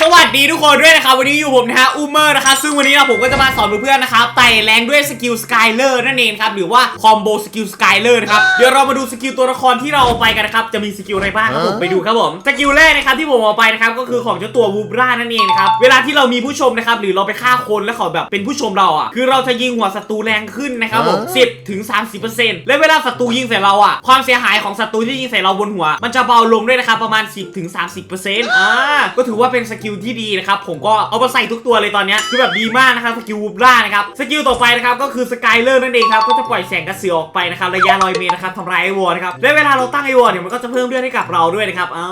สวัสดีทุกคนด้วยนะครับ วันนี้อยู่ผมนะฮะอูเมอร์นะคะซึ่งวันนี้นะผมก็จะมาสอนเพื่อนๆนะครับไต่แรงด้วยสกิลสกายเลอร์นั่นเองครับหรือว่าคอมโบสกิลสกายเลอร์นะครับเดี๋ยวเรามาดูสกิลตัวละครที่เราเอาไปกันนะครับจะมีสกิลอะไรบ้างครับผมไปดูครับผมสกิลแรกนะครับที่ผมเอาไปนะครับก็คือของเจ้าตัววูบรานั่นเองนะครับเวลาที่เรามีผู้ชมนะครับหรือเราไปฆ่าคนแล้วเขาแบบเป็นผู้ชมเราอะคือเราจะยิงหัวศัตรูแรงขึ้นนะครับผม10ถึง30%และเวลาศัตรูยิงใส่เราอะความเสียหายของศัตรูที่ยิงใส่เราบนหัว มันจะเบาลงด้วยนะครับประมาณ 10ถึง30%อ่าก็ถือว่าเป็นสกิลที่ดีนะครับผมก็เอามาใส่ทุกตัวเลยตอนนี้คือแบบดีมากนะครับสกิลวูบล่านะครับสกิลต่อไปนะครับก็คือสกายเลอร์นั่นเองครับก็จะปล่อยแสงกระสือออกไปนะครับระยะร้อยเมตรนะครับทำร้ายไอวอร์นะครับและเวลาเราตั้งไอวอร์เนี่ยมันก็จะเพิ่มเลือดให้กับเราด้วยนะครับอ่า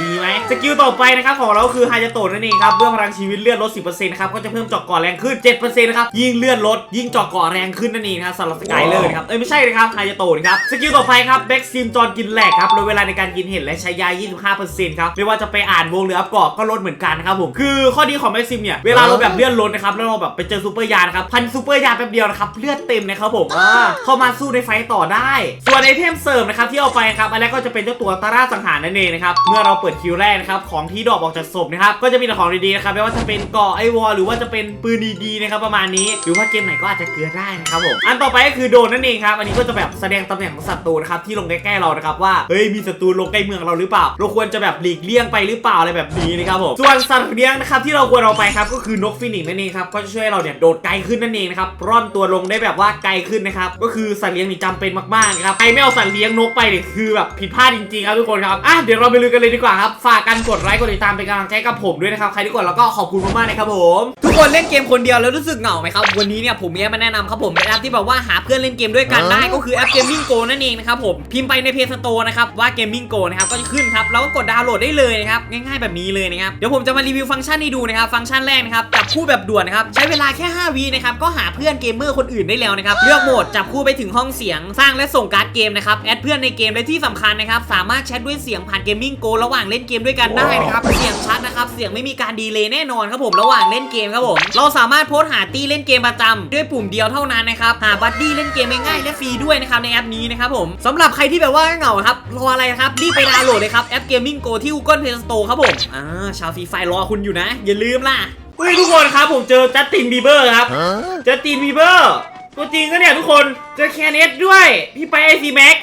ดีไหมสกิลต่อไปนะครับของเราคือไฮยาโตนั่นเองครับเบื้องพลังชีวิตเลือดลด 10%นะครับก็จะเพิ่มจาะก่อแรงขึ้น 7%นะครับยิ่งเลือดลดยิ่งเจาะก่อแรงขึ้นนั่นเองนะครับสำหรับสกายเลอร์นะครับเอ้ยไม่ใช่นะครับไฮยาโตนะครับสกิลต่อไปครับแบ็กซิมจอนกินแหลกครับลดเวลาในการกินเห็ดและใช้ยา 25%ครับไม่ว่าจะไปอ่านวงหรืออัพเกาะก็ลดเหมือนกันนะครับผมคือข้อดีของแบ็กซิมเนี่ยเวลาเราแบบเลือดลดนะครับแล้วเราแบบไปเจอซูเปอร์ยานะครับพันซูเปอร์ยาแป๊บเดียวนะครับเลือดเต็มนะครับผมอ่าเข้ามาสู้ในไฟต์ต่อได้ ส่วนไอเทมเสริมนะครับที่เอาไปครับอันแรกก็จะเป็นเจ้าตัวตาราสังหารนั่นเองนะครับเมื่อเราเปิดคิวแรกนะครับของที่ดรอกออกจากศพนะครับก็จะมีแต่ของดีๆนะครับไม่ว่าจะเป็นเกาะไอวอลหรือว่าจะเป็นปืนดีๆนะครับประมาณนี้ หรือว่าเกมไหนก็อาจจะเกลือได้นะครับผมอันต่อไปก็คือโดรนนั่นเองครับอันนี้ก็จะแบบแสดงตำแหน่งของศัตรูนะครับที่ลงใกล้ๆเรานะครับว่าเฮ้ยมีศัตรูลงใกล้เมืองเราหรือเปล่า เราควรจะแบบหลีกเลี่ยงไปหรือเปล่าอะไรแบบนี้นะครับผมส่วนสัตว์เลี้ยงนะครับที่เราควรเอาไปครับก็คือนกฟินิกซ์นั่นเองครับก็จะช่วยให้เราเนี่ยโดดไกลขึ้นนั่นเองนะครับร่อนตัวลงได้แบบว่าไกลขึ้นนะครับก็คือสัตว์เลี้ยงนี่จำเป็นมากๆนะครับใครไม่เอาสัตว์เลี้ยงนกไปเนี่ยคือแบบผิดพลาดจริงๆครับทุกคนครับอะเดี๋ยวเราไปลุยกันเลยดีกว่าครับฝากกันกดไลค์กดติดตามเป็นกำลังใจกับผมด้วยนะครับใครที่กดแล้วก็ขอบคุณมากๆนะครับผมทุกคนเล่นเกมคนเดียวแล้วรู้สึกเหงาไหมครับวันนี้เนี่ยผมมีแอปมาแนะนำครับผมเป็นแอปที่แบบว่าหาเพื่อนเล่นเกมด้วยกันได้ก็คือแอป Gaming Go นั่นเองนะครับผมพิมพ์ไปใน Play Store นะครับว่า Gaming Go นะครับก็จะขึ้นครับแล้วก็กดดาวน์โหลดได้เลยนะครับง่ายๆแบบนี้เลยนะครับเดี๋ยวผมจะมารีวิวฟังก์ชันให้ดูนะครับ ฟังก์ชันแรกนะครับ จับคู่แบบด่วนนะครับ ใช้เวลาแค่ 5วินะครับ ก็หาเพื่อนเกมเมอร์คนอื่นได้แล้วนะครับ เลือกโหมด จับคู่ไปถึงห้องเสียง สร้างและส่งการ์ดเกมนะครับ แอดเพื่อนในเกม และที่สำคัญนะครับ สามารถแชทด้วยเสียงผ่าน Gaming Go ระหว่างเล่นเกมด้วยกันได้นะครับ เสียงชัดนะครับ เสียงไม่มีการดีเลย์แน่นอนครับผม ระหว่างเล่นเกมครับผม เราสามารถโพสหาตี้เล่นเกมประจำด้วยปุ่มเดียวเท่านั้นนะครับหาบัดดี้เล่นเกมง่ายๆและฟรีด้วยนะครับในแอปนี้นะครับผมสำหรับใครที่แบบว่าเหงาครับรออะไรครับรีบไปดาวน์โหลดเลยครับแอป Gaming Go ที่ Google Play Store ครับผมอ่าชาวฟรีไฟรอคุณอยู่นะ อย่าลืมล่ะเฮ้ยทุกคนครับผมเจอจัสตินบีเบอร์ครับจัสตินบีเบอร์ตัวจริงก็เนี่ยทุกคนเจอแคนเอสด้วย พี่ไปไอซีแม็ก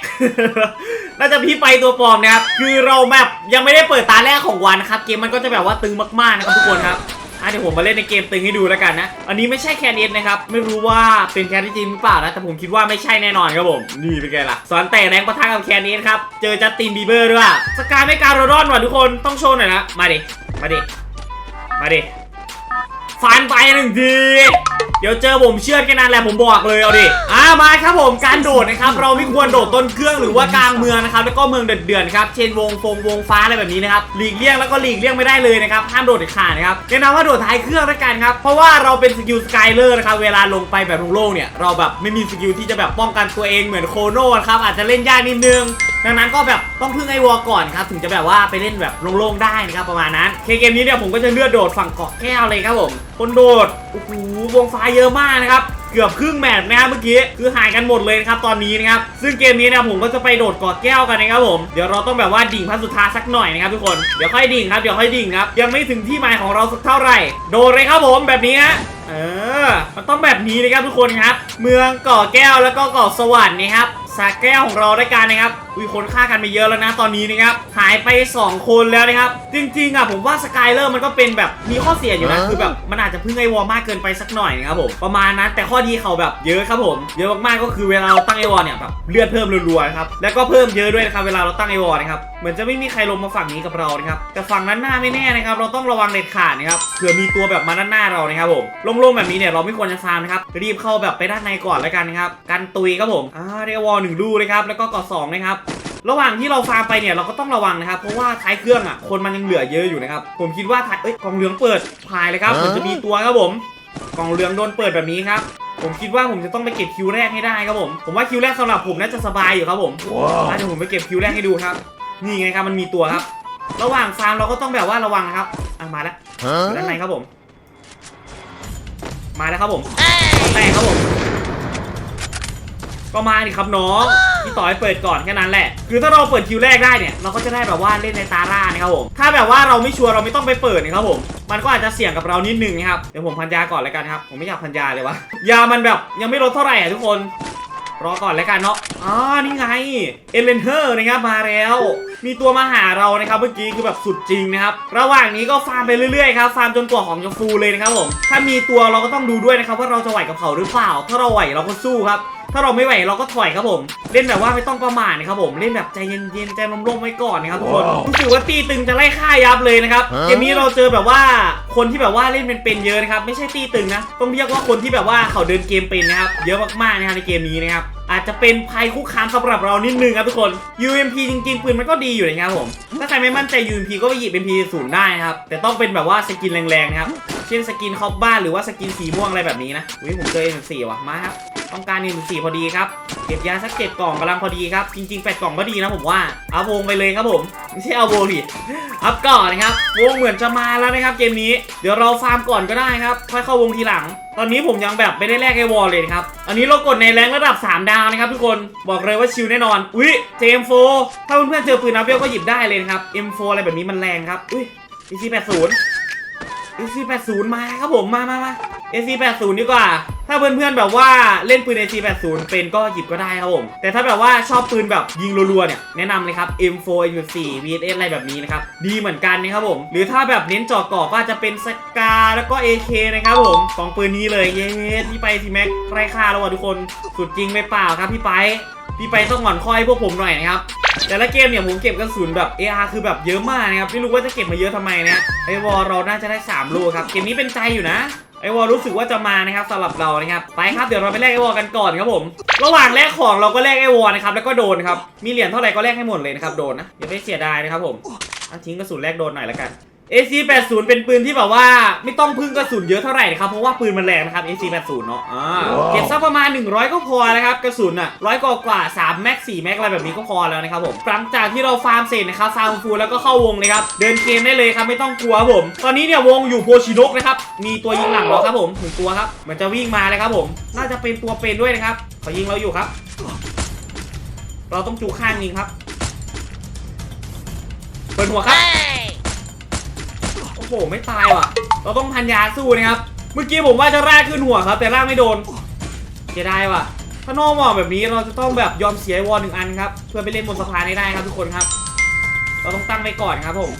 น่าจะพี่ไปตัวปลอมนะครับ คือเราแบบยังไม่ได้เปิดตาแรกของวันนะครับ เกมมันก็จะแบบว่าตึงมากๆนะครับทุกคนครับอะเดี๋ยวผมมาเล่นในเกมตึงให้ดูแล้วกันนะ อันนี้ไม่ใช่แคนเอสนะครับ ไม่รู้ว่าเป็นแคนที่จริงหรือเปล่านะ แต่ผมคิดว่าไม่ใช่แน่นอนครับผม นี่เป็นไงล่ะ สอนแต่แรงประทะกับแคนเอสครับ เจอจัสตินบีเบอร์ด้วย สกายไม่การรอนว่ะทุกคน ต้องโชว์หน่อยนะ มาดิ มาดิ มาดิ ฟันไปหนึ่งที เดี๋ยวเจอผมเชื่อดแค่นั้นแหละผมบอกเลยเอาดิ อ่ามาครับผมการโดดนะครับ เราไม่ควรโดดต้นเครื่องหรือว่ากลางเมืองนะครับ แล้วก็เมืองเดือดๆครับ เช่นวงฟงวงฟ้าอะไรแบบนี้นะครับ หลีกเลี่ยงแล้วก็หลีกเลี่ยงไม่ได้เลยนะครับ ห้ามโดดเด็ดขาดนะครับแนะนำว่าโดดท้ายเครื่องล้วกันครับ เพราะว่าเราเป็นสกิลสกายเลอร์นะครับ เวลาลงไปแบบโล่งๆเนี่ย เราแบบไม่มีสกิลที่จะแบบป้องกันตัวเองเหมือนโคโน่นะครับ อาจจะเล่นยากนิดนึง ดังนั้นก็แบบต้องพึ่งไอวอลก่อนครับ ถึงจะแบบว่าไปเล่นแบบโล่งๆได้นะครับประมาณนั้นเคเกมนี้เนี่ยผมก็จะเลือกโดดฝั่งเกาะแก้วเลยครับผมคนโดดโอ้โหวงฟ้าเยอะมากนะครับเกือบครึ่งแมตช์นะครับเมื่อกี้คือหายกันหมดเลยนะครับตอนนี้นะครับซึ่งเกมนี้เนี่ยผมก็จะไปโดดเกาะแก้วกันนะครับผมเดี๋ยวเราต้องแบบว่าดิ่งพันสุทาสักหน่อยนะครับทุกคนเดี๋ยวค่อยดิ่งครับเดี๋ยวค่อยดิ่งครับยังไม่ถึงที่หมายของเราสักเท่าไหร่ โดดเลยครับผมแบบนี้ฮะเออมันต้องแบบนี้นะครับทุกคนครับ เมืองเกาะแก้วแล้วก็เกาะสวรรค์นะครับสาแก้วของเราได้การนะครับอุ้ยคนฆ่ากันไปเยอะแล้วนะตอนนี้นะครับหายไป 2 คนแล้วนะครับ จริงๆอะผมว่าสกายเลอร์มันก็เป็นแบบมีข้อเสียอยู่นะคือแบบมันอาจจะพึ่งไอวอลมากเกินไปสักหน่อยนะครับผมประมาณนั้นแต่ข้อดีเขาแบบเยอะครับผมเยอะมากๆก็คือเวลาเราตั้งไอวอลเนี่ยแบบเลือดเพิ่มรัวๆนะครับแล้วก็เพิ่มเยอะด้วยนะครับเวลาเราตั้งไอวอลนะครับเหมือนจะไม่มีใครลงมาฝั่งนี้กับเรานะครับแต่ฝั่งนั้นหน้าไม่แน่นะครับเราต้องระวังเด็ดขาดนะครับเผื่อมีตัวแบบมาด้านหน้าเรานะครับผมโล่งๆแบบนี้เนี่ยเราไม่ควรจะฟาร์มนะครับรีบเข้าแบบไปด้านในก่อนแล้วกันนะครับกันตุยครับผมอ่าเรียวอลหนึ่งลูกเลยครับแล้วก็กอดสองนะครับ ระหว่างที่เราฟาร์มไปเนี่ยเราก็ต้องระวังนะครับ เพราะว่าท้ายเครื่องอะคนมันยังเหลือเยอะอยู่นะครับ ผมคิดว่าท้ายเอ้ยกล่องเหลืองเปิดพายเลยครับเหมือนจะมีตัวครับผมกล่องเหลืองโดนเปิดแบบนี้ครับ ผมคิดว่าผมจะต้องไปเก็บคิวแรกให้ได้ครับผม ผมว่าคิวแรกสำหรับผมน่าจะสบายอยู่ครับผมอะเดี๋ยวผมไปเก็บคิวแรกให้ดูครับ นี่ไงครับมันมีตัวครับ ระหว่างฟาร์มเราก็ต้องแบบว่าระวังนะครับอะมาแล้วอยู่ด้านในครับผม มาแล้วครับผมแตกครับผม ก็มาดิครับน้องพี่ต่อยเปิดก่อนแค่นั้นแหละ คือถ้าเราเปิดคิวแรกได้เนี่ยเราก็จะได้แบบว่าเล่นในตาร่านะครับผมถ้าแบบว่าเราไม่ชัวร์เราไม่ต้องไปเปิดนะครับผมมันก็อาจจะเสี่ยงกับเรานิดนึงนะครับเดี๋ยวผมพันยาก่อนแล้วกันครับผมไม่อยากพันยาเลยวะยามันแบบยังไม่ลดเท่าไหร่อะทุกคนรอก่อนแล้วกันเนาะอ๋อนี่ไง เอเลนเฮอร์นะครับมาแล้ว มีตัวมาหาเรานะครับเมื่อกี้คือแบบสุดจริงนะครับ ระหว่างนี้ก็ฟาร์มไปเรื่อยๆครับ ฟาร์มจนกว่าของจะฟูลเลยนะครับผม ถ้ามีตัวเราก็ต้องดูด้วยนะครับว่าเราจะไหวกับเขาหรือเปล่า ถ้าเราไหวเราก็สู้ครับ ถ้าเราไม่ไหวเราก็ถอยครับผม เล่นแบบว่าไม่ต้องประมาทนะครับผม เล่นแบบใจเย็นๆใจร่มๆไว้ก่อนนะครับทุกคนรู้สึกว่าตีตึงจะไล่ฆ่ายับเลยนะครับ เกมนี้เราเจอแบบว่าคนที่แบบว่าเล่นเป็นๆเยอะนะครับ ไม่ใช่ตีตึงนะ ต้องเรียกว่าคนที่แบบว่าเขาเดินเกมเป็นนะครับ เยอะมากๆนะครับในเกมนี้นะครับอาจจะเป็นภัยคุกคามสำหรับเรานิดนึงครับทุกคน UMP จริงๆปืนมันก็ดีอยู่นะครับผม ถ้าใครไม่มั่นใจ UMP ก็ไปหยิบ MP ศูนย์ได้นะครับ แต่ต้องเป็นแบบว่าสกินแรงๆนะครับ เช่นสกินคอบบ้านหรือว่าสกินสีม่วงอะไรแบบนี้นะ อุ้ยผมเจอ M4 ว่ะ มาครับ ต้องการ M4 พอดีครับ เก็บยาสักเจ็ดกล่องกำลังพอดีครับ จริงๆแปดกล่องก็ดีนะผมว่าเอาวงไปเลยครับผม ไม่ใช่เอาวงดิอัพก่อนนะครับ วงเหมือนจะมาแล้วนะครับเกมนี้ เดี๋ยวเราฟาร์มก่อนก็ได้ครับ ค่อยเข้าวงทีหลัง ตอนนี้ผมยังแบบไม่ได้แลกไอวอลเลยครับ อันนี้เรากดในแรงระดับ 3 ดาวนะครับทุกคน บอกเลยว่าชิลแน่นอน อุ้ยเจมโฟถ้าเพื่อนๆเจอปืนนับเวลก็หยิบได้เลยครับ M4 อะไรแบบนี้มันแรงครับ อุ้ย EC80 AC80 มาครับผม มามามา AC80 ดีกว่า ถ้าเพื่อนๆแบบว่าเล่นปืน AC80 เป็นก็หยิบก็ได้ครับผม แต่ถ้าแบบว่าชอบปืนแบบยิงรัวๆเนี่ยแนะนำเลยครับ M4 M4 VSS อะไรแบบนี้นะครับดีเหมือนกันนะครับผม หรือถ้าแบบเน้นจาะเกาะก็อาจจะเป็นสกาแล้วก็ AK นะครับผมสองปืนนี้เลยเย้พี่ไปทีแม็กไร้ค่าแล้วว่ะทุกคนสุดจริงไปเปล่าครับพี่ไปพี่ไปต้องหอนคอยพวกผมหน่อยนะครับแต่ละเกมเนี่ยผมเก็บกระสุนแบบ AR คือแบบเยอะมากนะครับไม่รู้ว่าจะเก็บมาเยอะทำไมนะไอวอลเราน่าจะได้ 3 ลูกครับ เกมนี้เป็นใจอยู่นะ ไอวอลรู้สึกว่าจะมานะครับสำหรับเรานะครับไปครับเดี๋ยวเราไปแลกไอวอลกันก่อนครับผม ระหว่างแลกของเราก็แลกไอวอลนะครับแล้วก็โดนครับมีเหรียญเท่าไหร่ก็แลกให้หมดเลยนะครับโดนนะอย่าไปเสียดายนะครับผมเอาทิ้งกระสุนแลกโดนหน่อยละกัน AC80 เป็นปืนที่แบบว่าไม่ต้องพึ่งกระสุนเยอะเท่าไหร่นะครับเพราะว่าปืนมันแรงนะครับ AC80 เนาะอ่าเก็บสักประมาณ 100 ก็พอนะครับกระสุนอะร้อยกว่ากว่า3แม็ก4แม็กอะไรแบบนี้ก็พอแล้วนะครับผมหลังจากที่เราฟาร์มเสร็จนะครับฟาร์มฟูลแล้วก็เข้าวงเลยครับเดินเกมได้เลยครับไม่ต้องกลัวครับผม ตอนนี้เนี่ยวงอยู่โพชินกนะครับมีตัวยิงหลังเราครับผมหนึ่งตัวครับเหมือนจะวิ่งมาเลยครับผมน่าจะเป็นตัวเป็นด้วยนะครับเขายิงเราอยู่ครับ เราต้องจูข้างยิงครับเปิดหัวครับ โอ้โหไม่ตายว่ะ เราต้องพันยาสู้นะครับ เมื่อกี้ผมว่าจะร่าขึ้นหัวครับ แต่ร่าไม่โดนเสียดายว่ะ ถ้านอกหมอกแบบนี้เราจะต้องแบบยอมเสียวอลหนึ่งอันครับ เพื่อไปเล่นบนสะพานให้ได้ครับทุกคนครับ เราต้องตั้งไว้ก่อนครับผม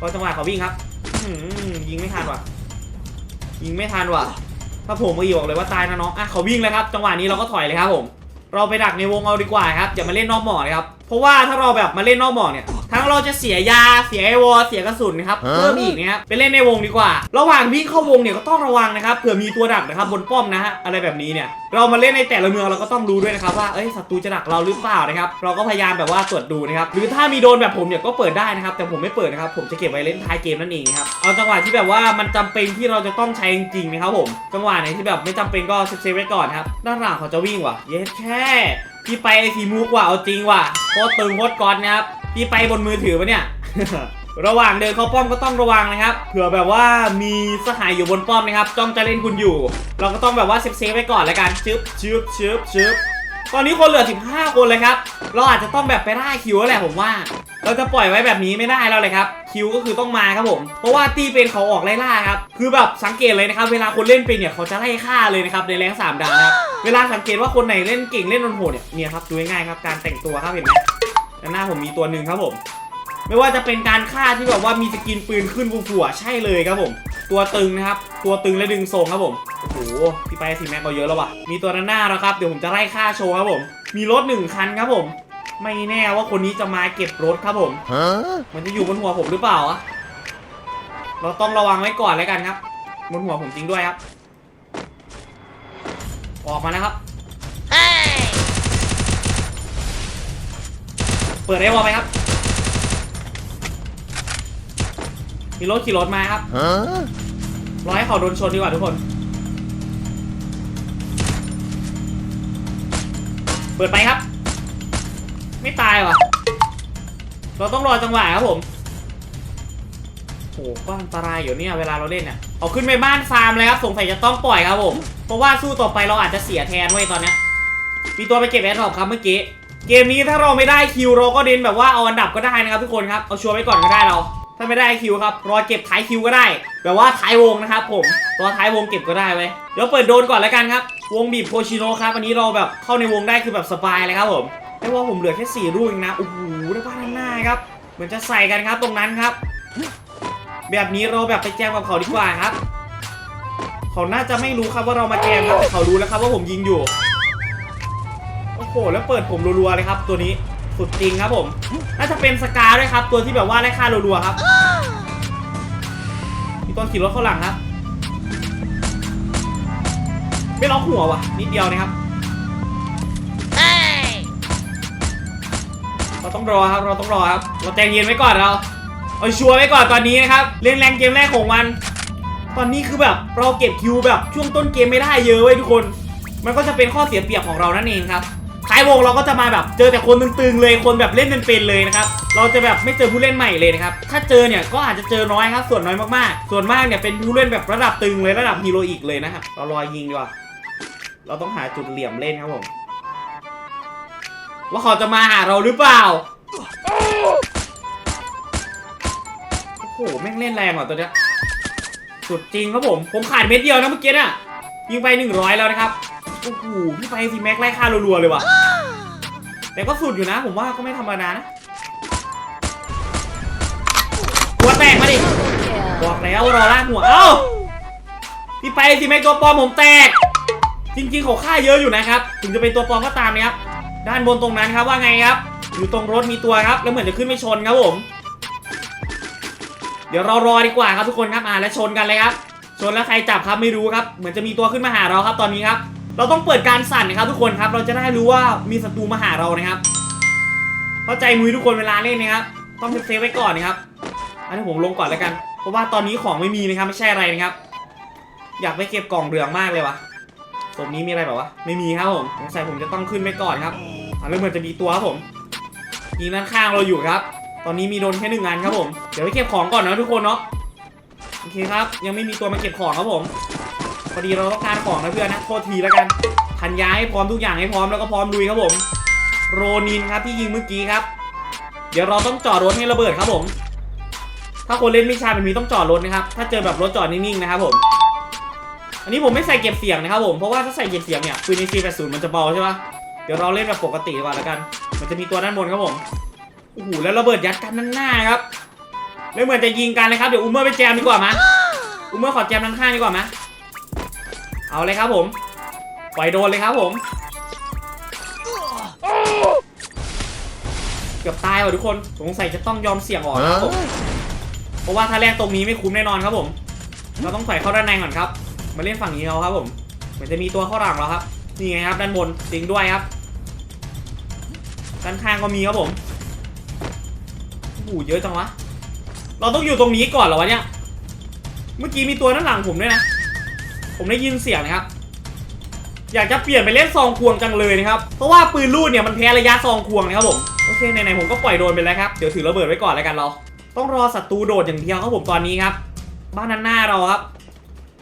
รอจังหวะเขาวิ่งครับยิงไม่ทันว่ะ ยิงไม่ทันว่ะ ถ้าผมมาบอกเลยว่าตายนะน้องอะเขาวิ่งแล้วครับ จังหวะนี้เราก็ถอยเลยครับผม เราไปดักในวงเอาดีกว่าครับอย่ามาเล่นนอกหมอกเลยครับ เพราะว่าถ้าเราแบบมาเล่นนอกหมอกเนี่ย ทั้งเราจะเสียยาเสียไอวอลเสียกระสุนนะครับเพิ่มอีกนะครับไปเล่นในวงดีกว่า ระหว่างวิ่งเข้าวงเนี่ยก็ต้องระวังนะครับเผื่อมีตัวดักนะครับบนป้อมนะฮะอะไรแบบนี้เนี่ยเรามาเล่นในแต่ละเมืองเราก็ต้องรู้ด้วยนะครับว่าเอ้ยศัตรูจะดักเราหรือเปล่านะครับเราก็พยายามแบบว่าตรวจดูนะครับหรือถ้ามีโดนแบบผมเนี่ยก็เปิดได้นะครับแต่ผมไม่เปิดนะครับผมจะเก็บไว้เล่นท้ายเกมนั่นเองครับเอาจังหวะที่แบบว่ามันจำเป็นที่เราจะต้องใช้จริงๆนะครับผมจังหวะไหนที่แบบไม่จำเป็นก็เซฟๆไว้ก่อนครับด้านหลังเขาจะวิ่งว่ะเย็ดแค่พี่ไปไอทีมูกว่ะเอาจริงว่ะโคตรตึงโคตรก้อนนะครับ พี่ไปบนมือถือปะเนี่ย ระหว่างเดินเข้าป้อมก็ต้องระวังนะครับ เผื่อแบบว่ามีสหายอยู่บนป้อมนะครับ จ้องจะเล่นคุณอยู่ เราก็ต้องแบบว่าเซฟเซฟไว้ก่อนแล้วกันชึบชึบชึบชึบตอนนี้คนเหลือ 15 คนเลยครับ เราอาจจะต้องแบบไปล่าคิวแล้วแหละผมว่า เราจะปล่อยไว้แบบนี้ไม่ได้แล้วเลยครับ คิวก็คือต้องมาครับผม เพราะว่าตีเป็นเขาออกไล่ล่าครับ คือแบบสังเกตเลยนะครับ เวลาคนเล่นเป็นเนี่ยเขาจะไล่ฆ่าเลยนะครับในแรงสามดาวนะครับ เวลาสังเกตว่าคนไหนเล่นเก่งเล่นโหดๆเนี่ย เนี่ยครับดูง่ายๆครับการแต่งตัวครับเห็นไหม ด้านหน้าผมมีตัวหนึ่งครับผม ไม่ว่าจะเป็นการฆ่าที่แบบว่ามีสกินปืนขึ้นฟูๆใช่เลยครับผม ตัวตึงนะครับ ตัวตึงและดึงทรงครับผม โอ้โห พี่ไปสีแม็กเราเยอะแล้วว่ะ มีตัวด้านหน้าแล้วครับ เดี๋ยวผมจะไล่ฆ่าโชว์ครับผม มีรถหนึ่งคันครับผม ไม่แน่ว่าคนนี้จะมาเก็บรถครับผม Huh? มันจะอยู่บนหัวผมหรือเปล่าอะเราต้องระวังไว้ก่อนแล้วกันครับ บนหัวผมจริงด้วยครับ ออกมาแล้วครับ เปิดไอ้วอลไปครับ มีรถขี่รถมาครับ Huh? รอให้เขาโดนชนดีกว่าทุกคน เปิดไปครับ ไม่ตายว่ะเราต้องรอจังหวะครับผมโอ้โหก็อันตรายอยู่เนี่ยเวลาเราเล่นเนี่ยเอาขึ้นไปบ้านฟาร์มเลยครับสงสัยจะต้องปล่อยครับผม เพราะว่าสู้ต่อไปเราอาจจะเสียแทนไว้ยตอนเนี้ยมีตัวไปเก็บแอดดอปครับเมื่อกี้ เกมนี้ถ้าเราไม่ได้คิวเราก็เดินแบบว่าเอาอันดับก็ได้นะครับทุกคนครับเอาชัวร์ไว้ก่อนก็ได้เรา ถ้าไม่ได้คิวครับรอเก็บท้ายคิวก็ได้ แบบว่าท้ายวงนะครับผมรอท้ายวงเก็บก็ได้ไว้เดี๋ยวเปิดโดนก่อนแล้วกันครับ วงบีบโคชิโนครับอันนี้เราแบบเข้าในวงได้คือแบบสบายเลยครับผมได้ว่าผมเหลือแค่สี่ลูกเองนะโอ้โหได้บ้านด้านหน้าครับเหมือนจะใส่กันครับตรงนั้นครับ แบบนี้เราแบบไปแจมกับเขาดีกว่าครับ เขาน่าจะไม่รู้ครับว่าเรามาแจมครับเขารู้แล้วครับว่าผมยิงอยู่ โอ้โห แล้วเปิดผมรัวๆเลยครับ ตัวนี้สุดจริงครับผม น่าจะเป็นสกาด้วยครับ ตัวที่แบบว่าได้ค่ารัวๆครับมีตัวขี่รถเข้าหลังครับ ไม่ล็อกหัวว่ะนิดเดียวนะครับเราต้องรอครับ เราต้องรอครับ เราใจเย็นไว้ก่อนเรา เอาชัวร์ไว้ก่อนตอนนี้นะครับ เล่นแรงเกมแรกของมัน ตอนนี้คือแบบเราเก็บคิวแบบช่วงต้นเกมไม่ได้เยอะเว้ยทุกคน มันก็จะเป็นข้อเสียเปรียบของเรานั่นเองครับ ท้ายวงเราก็จะมาแบบเจอแต่คนตึงๆเลยคนแบบเล่นเป็นๆเลยนะครับเราจะแบบไม่เจอผู้เล่นใหม่เลยนะครับถ้าเจอเนี่ยก็อาจจะเจอน้อยครับส่วนน้อยมากๆ ส่วนมากเนี่ยเป็นผู้เล่นแบบระดับตึงเลยระดับฮีโร่อีกเลยนะครับเรารอยิงดีกว่าเราต้องหาจุดเหลี่ยมเล่นครับผมว่าเขาจะมาหาเราหรือเปล่าโอ้โหแม่งเล่นแรงว่ะตัวเนี้ยสุดจริงครับผมผมขาดเม็ดเดียวนะเมื่อกี้น่ะยิงไป 100 แล้วนะครับ โอ้โหพี่ไปซีแม็กไล่ฆ่ารัวๆเลยว่ะ แต่ก็สุดอยู่นะ ผมว่าก็ไม่ธรรมดานะหัวแตกมาดิบอกแล้วรอล่ากหัวเอ้าพี่ไปซีแม็กตัวปลอมผมแตก จริงๆเขาฆ่าเยอะอยู่นะครับ ถึงจะเป็นตัวปลอมก็ตามนะครับด้านบนตรงนั้นครับว่าไงครับ อยู่ตรงรถมีตัวครับ แล้วเหมือนจะขึ้นไปชนครับผม เดี๋ยวเรารอดีกว่าครับทุกคนครับอ่าแล้วชนกันเลยครับชนแล้วใครจับครับไม่รู้ครับ เหมือนจะมีตัวขึ้นมาหาเราครับตอนนี้ครับ เราต้องเปิดการสั่นนะครับทุกคนครับ เราจะได้รู้ว่ามีศัตรูมาหาเรานะครับ เข้าใจมือทุกคนเวลาเล่นนะครับ ต้องเซฟไว้ก่อนนะครับ อันนี้ผมลงก่อนแล้วกัน เพราะว่าตอนนี้ของไม่มีนะครับไม่ใช่อะไรนะครับ อยากไปเก็บกล่องเหลืองมากเลยวะสมนี้มีอะไรแบบวะ ไม่มีครับผมสงสัยผมจะต้องขึ้นไปก่อนครับอ่าเริ่มเหมือนจะมีตัวครับผมยิงด้านข้างเราอยู่ครับ ตอนนี้มีโดนแค่หนึ่งงานครับผม เดี๋ยวไปเก็บของก่อนนะทุกคนเนาะ โอเคครับ ยังไม่มีตัวมาเก็บของครับผม พอดีเราต้องการของนะเพื่อนนะโทษทีแล้วกันพันยาให้พร้อมทุกอย่างให้พร้อมแล้วก็พร้อมลุยครับผม โรนินครับที่ยิงเมื่อกี้ครับ เดี๋ยวเราต้องจอดรถให้ระเบิดครับผม ถ้าคนเล่นวิชาแบบนี้ต้องจอดรถนะครับ ถ้าเจอแบบรถจอดนิ่งๆนะครับผม อันนี้ผมไม่ใส่เก็บเสียงนะครับผม เพราะว่าถ้าใส่เก็บเสียงเนี่ยปืนในซีแปดศูนย์มันจะเบาใช่ปะเดี๋ยวเราเล่นแบบปกติดีกว่าแล้วกัน มันจะมีตัวด้านบนครับผม โอ้โหแล้วระเบิดยัดกันด้านหน้าครับแล้วเหมือนจะยิงกันเลยครับ เดี๋ยวอุมเมอร์ไปแจมดีกว่ามาอุมเมอร์ขอแจมด้านข้างดีกว่ามา เอาเลยครับผม ปล่อยโดนเลยครับผม เกือบตายว่ะทุกคน สงสัยจะต้องยอมเสี่ยงออกนะครับผม เพราะว่าถ้าแรกตรงนี้ไม่คุ้มแน่นอนครับผม เราต้องถอยเข้าด้านในก่อนครับ มาเล่นฝั่งนี้เอาครับผม เหมือนจะมีตัวเข้าหลังเราครับ นี่ไงครับ ด้านบนจริงด้วยครับ ด้านข้างก็มีครับผมโอ้โหเยอะจังวะ เราต้องอยู่ตรงนี้ก่อนเหรอวะเนี่ย เมื่อกี้มีตัวด้านหลังผมด้วยนะ ผมได้ยินเสียงนะครับ อยากจะเปลี่ยนไปเล่นซองควงจังเลยนะครับ เพราะว่าปืนลูดเนี่ยมันแพ้ระยะซองควงนะครับผม โอเคไหนๆผมก็ปล่อยโดนไปแล้วครับ เดี๋ยวถือระเบิดไว้ก่อนแล้วกันเรา ต้องรอศัตรูโดดอย่างเดียวครับผมตอนนี้ครับ บ้านนั้นหน้าเราครับ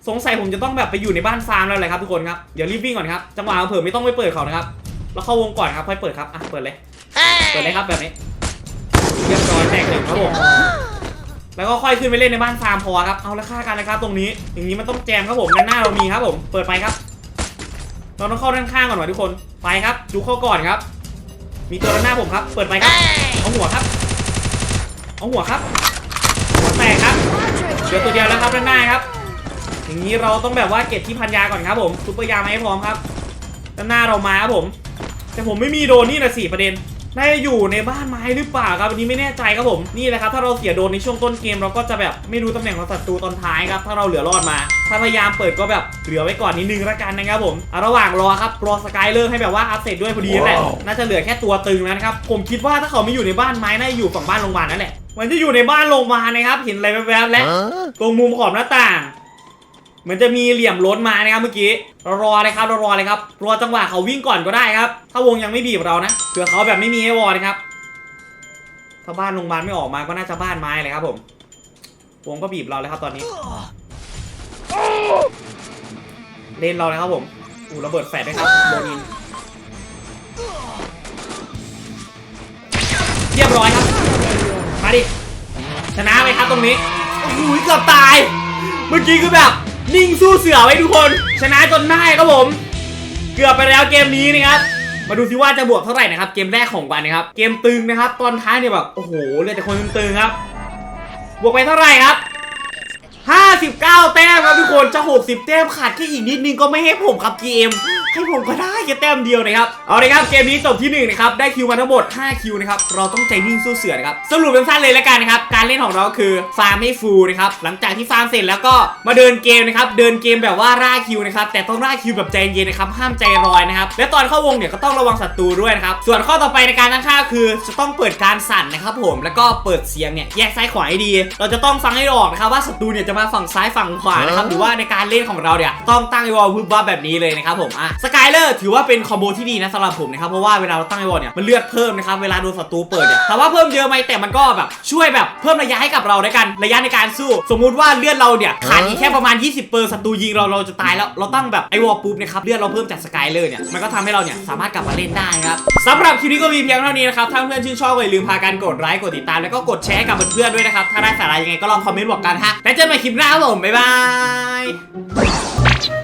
สงสัยผมจะต้องแบบไปอยู่ในบ้านฟาร์มแล้วเลยครับทุกคนครับ เดี๋ยวรีบวิ่งก่อนครับ จังหวะเผื่อไม่ต้องไปเปิดเขานะครับเราเข้าวงก่อนครับค่อยเปิดครับ อะเปิดเลย เปิดเลยครับแบบนี้เรียบร้อยแตกหนึ่งครับผม แล้วก็ค่อยขึ้นไปเล่นในบ้านฟาร์มพอครับเอาละค่ากันนะครับตรงนี้ อย่างนี้มันต้องแจมครับผมด้านหน้าเรามีครับผมเปิดไปครับ เราต้องเข้าด้านข้างก่อนว่ะทุกคนไปครับดูเข้าก่อนครับ มีตัวด้านหน้าผมครับ เปิดไปครับเอาหัวครับเอาหัวครับหัวแตกครับเดี๋ยวตัวเดียวแล้วครับด้านหน้าครับ อย่างนี้เราต้องแบบว่าเก็บที่พันยาก่อนครับผมซุปเปอร์ยามาให้พร้อมครับด้านหน้าเรามาครับผม แต่ผมไม่มีโดรนนี่นะสี่ประเด็น น่าจะอยู่ในบ้านไม้หรือเปล่าครับอันนี้ไม่แน่ใจครับผมนี่แหละครับถ้าเราเสียโดรนในช่วงต้นเกมเราก็จะแบบไม่รู้ตำแหน่งของศัตรูตอนท้ายครับถ้าเราเหลือรอดมา ถ้าพยายามเปิดก็แบบเหลือไว้ก่อนนิดนึงละกันนะครับผมอะระหว่างรอครับรอสกายเลอร์ให้แบบว่าอัพเสร็จด้วยพอดีนั่นแหละน่าจะเหลือแค่ตัวตึงแล้วนะครับผมคิดว่าถ้าเขาไม่อยู่ในบ้านไม้น่าจะอยู่ฝั่งบ้านโรงพยาบาลนั่นแหละมันจะอยู่ในบ้านโรงพยาบาลนะครับเห็นอะไรแวบๆแล้วตรงมุมขอบหน้าต่าง เหมือนจะมีเหลี่ยมล้นมานะครับเมื่อกี้รอเลยครับรอเลยครับรอจังหวะเขาวิ่งก่อนก็ได้ครับ ถ้าวงยังไม่บีบเรานะเผื่อเขาแบบไม่มีให้วอนะครับถ้าบ้านโรงพยาบาลไม่ออกมาก็น่าจะบ้านไม้เลยครับผมวงก็บีบเราเลยครับตอนนี้ เล่นเราเลยครับผมอู้ระเบิดแฟดด้ครับโดนินเรียบร้อยครับมาดิชนะไหมครับตรงนี้โอ้โหเกือบตาย เมื่อกี้คือแบบ นิ่งสู้เสือไว้ทุกคน ชนะจนได้ครับผม เกือบไปแล้วเกมนี้นะครับมาดูซิว่าจะบวกเท่าไหร่นะครับเกมแรกของวันนะครับ เกมตึงนะครับ ตอนท้ายเนี่ยแบบโอ้โหเหลือแต่คนตึงๆครับ บวกไปเท่าไหร่ครับ59 แต้มครับทุกคนจะ 60 แต้มขาดแค่อีกนิดนึงก็ไม่ให้ผมครับ GM ให้ผมก็ได้แค่แต้มเดียวนะครับ เอาเลยครับเกมนี้จบที่1นะครับ ได้คิวมาทั้งหมด 5 คิวนะครับ เราต้องใจนิ่งสู้เสือนะครับ สรุปสั้นๆเลยแล้วกันนะครับ การเล่นของเราคือฟาร์มให้ฟูลนะครับ หลังจากที่ฟาร์มเสร็จแล้วก็มาเดินเกมนะครับ เดินเกมแบบว่าร่าคิวนะครับ แต่ต้องร่าคิวแบบใจเย็นนะครับ ห้ามใจลอยนะครับ และตอนเข้าวงเนี่ยก็ต้องระวังศัตรูด้วยนะครับ ส่วนข้อต่อไปในการตั้งค่าคือ จะต้องเปิดการสั่นนะครับผม แล้วก็เปิดเสียงเนี่ยแยกซ้ายขวาให้ดี เราจะต้องฟังให้ออกนะครับว่าศัตรูเนี่ยจะมาฝั่งซ้ายฝั่งขวานะครับ หรือว่าในการเล่นของเราเนี่ยต้องตั้งไอวอลพึบวับแบบนี้เลยนะครับผมอะสกายเลอร์ถือว่าเป็นคอมโบที่ดีนะสำหรับผมนะครับเพราะว่าเวลาเราตั้งไอวอลเนี่ยมันเลือดเพิ่มนะครับเวลาโดนศัตรูเปิดเนี่ยถามว่าเพิ่มเยอะไหมแต่มันก็แบบช่วยแบบเพิ่มระยะให้กับเราด้วยกันระยะในการสู้ สมมุติว่าเลือดเราเนี่ยขาดอีกแค่ประมาณ 20เปอร์ศัตรูยิงเราเราจะตายแล้วเราตั้งแบบไอวอลปุ๊บนะครับเลือดเราเพิ่มจากสกายเลอร์เนี่ยมันก็ทำให้เราเนี่ยสามารถกลับมาเล่นได้ครับสำหรับคลิปนี้ก็มีเพียงเท่านี้นะครับถ้าเพื่อนชื่นชอบก็อย่าลืมพากันกดไลค์กดติดตามแล้วก็กดแชร์กับเพื่อนๆด้วยนะครับถ้าได้สาระยังไงก็ลองคอมเมนต์บอกกันฮะแล้วเจอกันใหม่คลิปหน้าครับผมบ๊ายบาย